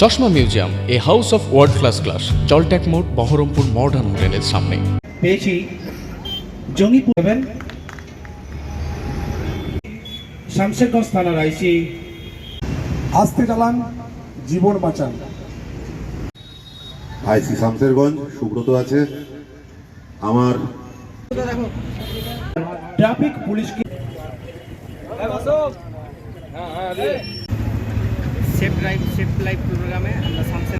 চশমা museum a house of world class class জলট্যাক মোড় Berhampore modern হোটেলের সামনে। পেয়েছি জঙ্গিপুর শামশেরগঞ্জ থানার আইসি। আস্তে চালান জীবন বাঁচান। আইসি শামসেরগঞ্জ সুব্রত আছে। আমার ট্রাফিক পুলিশকে সেফ ড্রাইভ সেফ লাইফ প্রোগ্রামে আমরা সামসে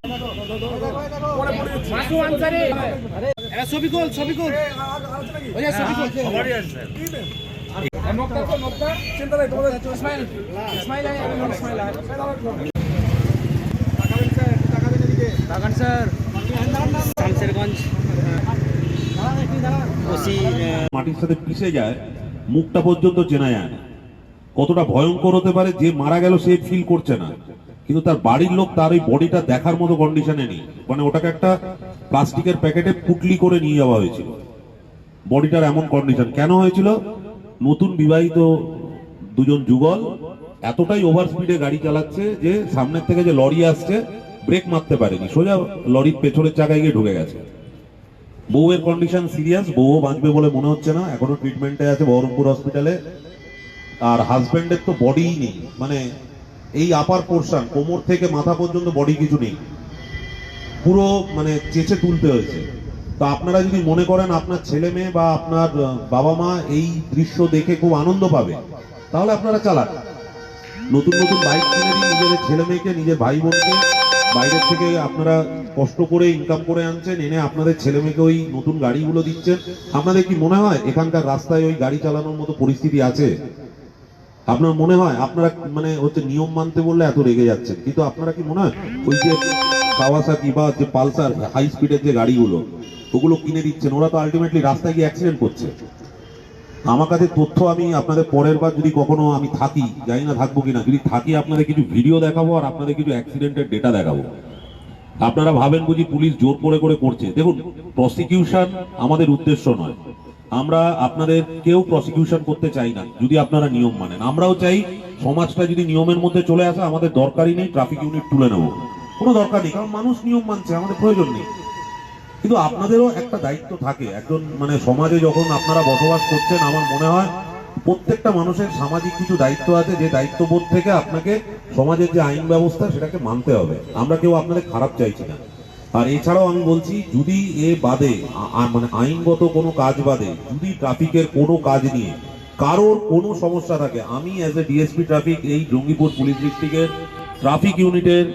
শামসেরগঞ্জ ওসি মাটির সাথে পিষে যায় মুখটা পর্যন্ত চেনা যায় না। কতটা ভয়ঙ্কর হতে পারে যে মারা গেল সে ফিল করছে না। কিন্তু তার বাড়ির লোক তার ওই বডিটা দেখার মতো কন্ডিশনে নেই। মানে ওটাকে একটা প্লাস্টিকের প্যাকেটে পুটলি করে নিয়ে যাওয়া হয়েছিল। বডিটার এমন কন্ডিশন কেন হয়েছিল? নতুন বিবাহিত দুজন যুগল এতটাই ওভার স্পিডে গাড়ি চালাচ্ছে যে সামনের থেকে যে লরি আসছে ব্রেক মারতে পারেনি। সোজা লরির পেছনের চাকায় গিয়ে ঢুকে গেছে। বউয়ের কন্ডিশন সিরিয়াস বউও বাঁচবে বলে মনে হচ্ছে না। এখনও ট্রিটমেন্টে আছে বহরমপুর হসপিটালে আর হাজবেন্ডের তো বডিই নেই। মানে এই আপার পোর্শন কোমর থেকে মাথা পর্যন্ত বডি কিছু নেই। পুরো মানে চেঁচে তুলতে হয়েছে। তো আপনারা যদি মনে করেন আপনার ছেলে মেয়ে বা আপনার বাবা মা এই দৃশ্য দেখে খুব আনন্দ পাবে, তাহলে আপনারা চালান। নতুন নতুন বাইক কিনে দিন নিজেদের ছেলে মেয়েকে, নিজের ভাই বোনকে বাইরের থেকে আপনারা কষ্ট করে ইনকাম করে আনছেন, এনে আপনাদের ছেলে মেয়েকে ওই নতুন গাড়িগুলো দিচ্ছেন। আপনাদের কি মনে হয়, এখানকার রাস্তায় ওই গাড়ি চালানোর মতো পরিস্থিতি আছে? আপনার মনে হয়, আপনারা মানে হচ্ছে নিয়ম মানতে বললে এত রেগে যাচ্ছেন, কিন্তু আপনারা কি মনে হয়, ওই যে কাওয়াসাকি বা যে পালসার হাই স্পিডের যে গাড়িগুলো, ওগুলো কিনে দিচ্ছেন, ওরা তো আলটিমেটলি রাস্তায় গিয়ে অ্যাক্সিডেন্ট করছে। আমার কাছে তথ্য আমি আপনাদের পরের বার যদি কখনো আমি থাকি, জানি না থাকব কিনা, যদি থাকি আপনাদের কিছু ভিডিও দেখাবো আর আপনাদের কিছু অ্যাক্সিডেন্টের ডেটা দেখাবো। আপনারা ভাবেন বুঝি পুলিশ জোর করে করে করছে। দেখুন প্রসিকিউশন আমাদের উদ্দেশ্য নয়। আমরা আপনাদের কেউ প্রসিকিউশন করতে চাই না, যদি আপনারা নিয়ম মানেন। আমরাও চাই সমাজটা যদি নিয়মের মধ্যে চলে আসে, আমাদের দরকারই নেই ট্রাফিক ইউনিট তুলে নেব। কোনো দরকার নেই, কারণ মানুষ নিয়ম মানছে, আমাদের প্রয়োজন নেই। কিন্তু আপনাদেরও একটা দায়িত্ব থাকে। একজন মানে সমাজে যখন আপনারা বসবাস করছেন, আমার মনে হয় প্রত্যেকটা মানুষের সামাজিক কিছু দায়িত্ব আছে, যে দায়িত্ববোধ থেকে আপনাকে সমাজের যে আইন ব্যবস্থা, সেটাকে মানতে হবে। আমরা কেউ আপনাদের খারাপ চাইছি না। আর এছাড়াও আমি বলছি, যদি এ বাদে মানে আইনগত কোনো কাজ বাদে, যদি ট্রাফিকের কোনো কাজ নিয়ে কারোর কোনো সমস্যা থাকে, আমি অ্যাজ এ ডিএসপি ট্রাফিক এই জঙ্গিপুর পুলিশ ডিস্ট্রিক্টের ট্রাফিক ইউনিটের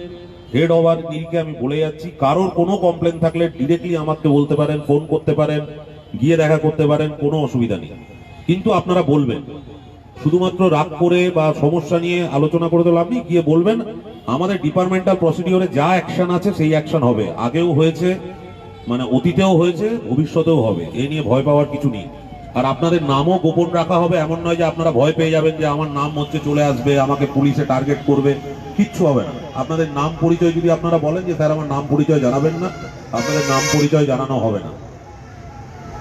হেড ওভার নিরিখে আমি বলে যাচ্ছি, কারোর কোনো কমপ্লেন থাকলে ডিরেক্টলি আমাকে বলতে পারেন ফোন করতে পারেন, গিয়ে দেখা করতে পারেন, কোনো অসুবিধা নেই। কিন্তু আপনারা বলবেন, শুধুমাত্র রাগ করে বা সমস্যা নিয়ে আলোচনা করে তো লাভ নেই, গিয়ে বলবেন আমাদের ডিপার্টমেন্টাল প্রসিডিওরে যা অ্যাকশন আছে সেই অ্যাকশন হবে। আগেও হয়েছে মানে অতীতেও হয়েছে, ভবিষ্যতেও হবে। এ নিয়ে ভয় পাওয়ার কিছু নেই। আর আপনাদের নামও গোপন রাখা হবে, এমন নয় যে আপনারা ভয় পেয়ে যাবেন যে আমার নাম হচ্ছে চলে আসবে, আমাকে পুলিশে টার্গেট করবে। কিচ্ছু হবে না। আপনাদের নাম পরিচয় যদি আপনারা বলেন যে, স্যার, আমার নাম পরিচয় জানাবেন না, আপনাদের নাম পরিচয় জানানো হবে না।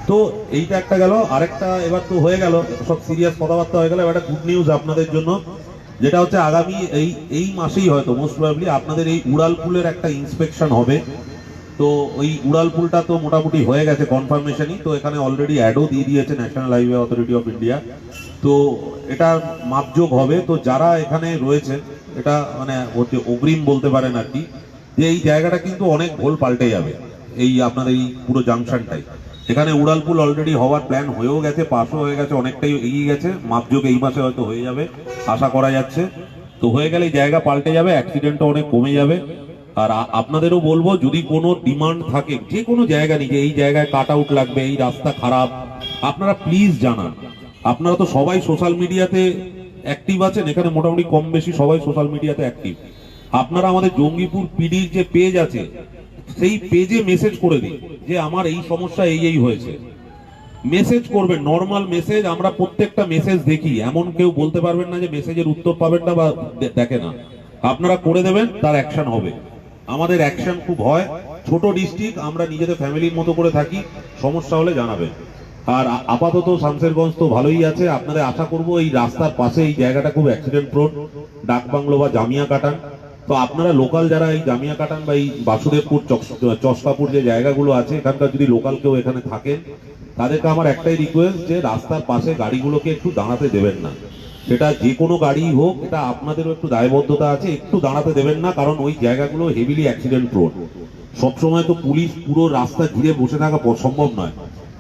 তো এইটা একটা গেল। আরেকটা এবার তো হয়ে গেল। সব সিরিয়াস কথাবার্তা হয়ে গেল। এবার একটা গুড নিউজ আপনাদের জন্য। যেটা হচ্ছে আগামী এই এই মাসেই হয়তো মোস্ট প্রবাবলি আপনাদের এই উড়ালপুলের একটা ইন্সপেকশন হবে। তো ওই উড়ালপুলটা তো মোটামুটি হয়ে গেছে কনফার্মেশনই তো এখানে অলরেডি অ্যাডও দিয়ে দিয়েছে national highway authority of India তো এটা মাপযোগ হবে। তো যারা এখানে রয়েছেন, এটা মানে হচ্ছে অগ্রিম বলতে পারেন আর কি, যে এই জায়গাটা কিন্তু অনেক ভোল পাল্টে যাবে। এই আপনাদের এই পুরো জাংশনটাই এখানে উড়ালপুল অলরেডি হওয়ার প্ল্যান হয়েও গেছে পাশও হয়ে গেছে, অনেকটাই এগিয়ে গেছে। মাপযোগ এই মাসে হয়তো হয়ে যাবে, আশা করা যাচ্ছে। তো হয়ে গেলে জায়গা পাল্টে যাবে অ্যাক্সিডেন্টও অনেক কমে যাবে। আর আপনাদেরও বলব, যদি কোনো ডিমান্ড থাকে, যে কোনো জায়গা নিয়ে এই জায়গায় কাট আউট লাগবে, এই রাস্তা খারাপ, আপনারা প্লিজ জানান। আপনারা তো সবাই সোশ্যাল মিডিয়াতে অ্যাক্টিভ আছেন, এখানে মোটামুটি কম বেশি সবাই সোশ্যাল মিডিয়াতে অ্যাক্টিভ আপনারা আমাদের জঙ্গিপুর পিডির যে পেজ আছে সেই পেজে মেসেজ করে দিন যে আমার এই সমস্যা এই এই হয়েছে। মেসেজ করবেন নর্মাল মেসেজ আমরা প্রত্যেকটা মেসেজ দেখি। এমন কেউ বলতে পারবেন না যে মেসেজের উত্তর পাবেন না বা দেখে না। আপনারা করে দেবেন, তার অ্যাকশন হবে। আমাদের অ্যাকশন খুব হয়। ছোট ডিস্ট্রিক্ট আমরা নিজেদের ফ্যামিলির মতো করে থাকি। সমস্যা হলে জানাবেন। আর আপাতত শামসেরগঞ্জ তো ভালোই আছে। আপনাদের আশা করব এই রাস্তার পাশে এই জায়গাটা খুব অ্যাক্সিডেন্ট প্রোন ডাক বাংলো বা জামিয়া কাটান। তো আপনারা লোকাল যারা এই জামিয়া কাটান বা এই বাসুদেবপুর চশকাপুর যে জায়গাগুলো আছে, এখানকার যদি লোকাল কেউ এখানে থাকেন, তাদেরকে আমার একটাই রিকোয়েস্ট যে রাস্তার পাশে গাড়িগুলোকে একটু দাঁড়াতে দেবেন না। সেটা যে কোনো গাড়ি হোক, এটা আপনাদেরও একটু দায়বদ্ধতা আছে, একটু দাঁড়াতে দেবেন না, কারণ ওই জায়গাগুলো হেভিলি অ্যাক্সিডেন্ট রোড সবসময় তো পুলিশ পুরো রাস্তা ঘিরে বসে থাকা সম্ভব নয়।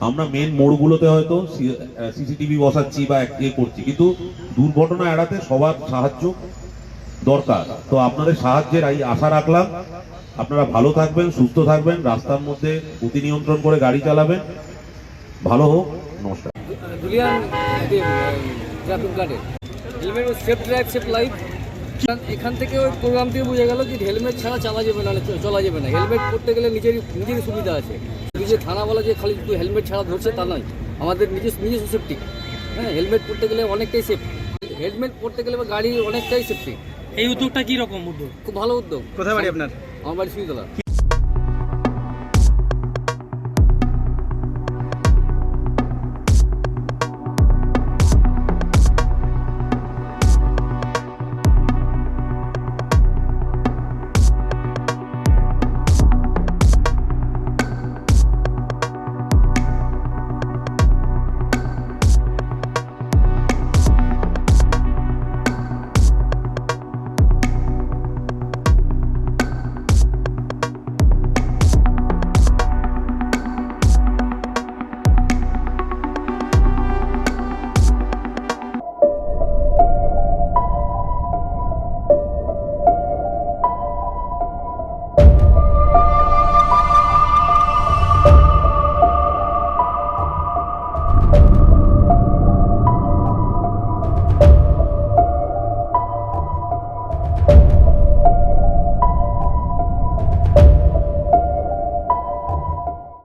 আমরা মেন মোড়গুলোতে হয়তো সিসিটিভি বসাচ্ছি বা এক- ইয়ে করছি। কিন্তু দুর্ঘটনা এড়াতে সবার সাহায্য দরকার। তো আপনাদের সাহায্যের এই আশা রাখলাম। আপনারা ভালো থাকবেন, সুস্থ থাকবেন, রাস্তার মধ্যে গতি নিয়ন্ত্রণ করে গাড়ি চালাবেন। ভালো হোক, নমস্কার। এখান থেকে ওই প্রোগ্রাম থেকে বোঝা গেল যে হেলমেট ছাড়া চালা যাবে না চলা যাবে না। হেলমেট পরতে গেলে নিজেরই নিজেরই সুবিধা আছে। নিজে থানাওয়ালা যে খালি হেলমেট ছাড়া ধরছে তা নয়, আমাদের নিজস্ব নিজস্ব সেফটি হ্যাঁ হেলমেট পরতে গেলে অনেকটাই সেফ হেলমেট পরতে গেলে গাড়ি অনেকটাই সেফটি এই উদ্যোগটা কি রকম উদ্যোগ? খুব ভালো উদ্যোগ। কোথায় বাড়ি আপনার? আমার বাড়ি সুইতলা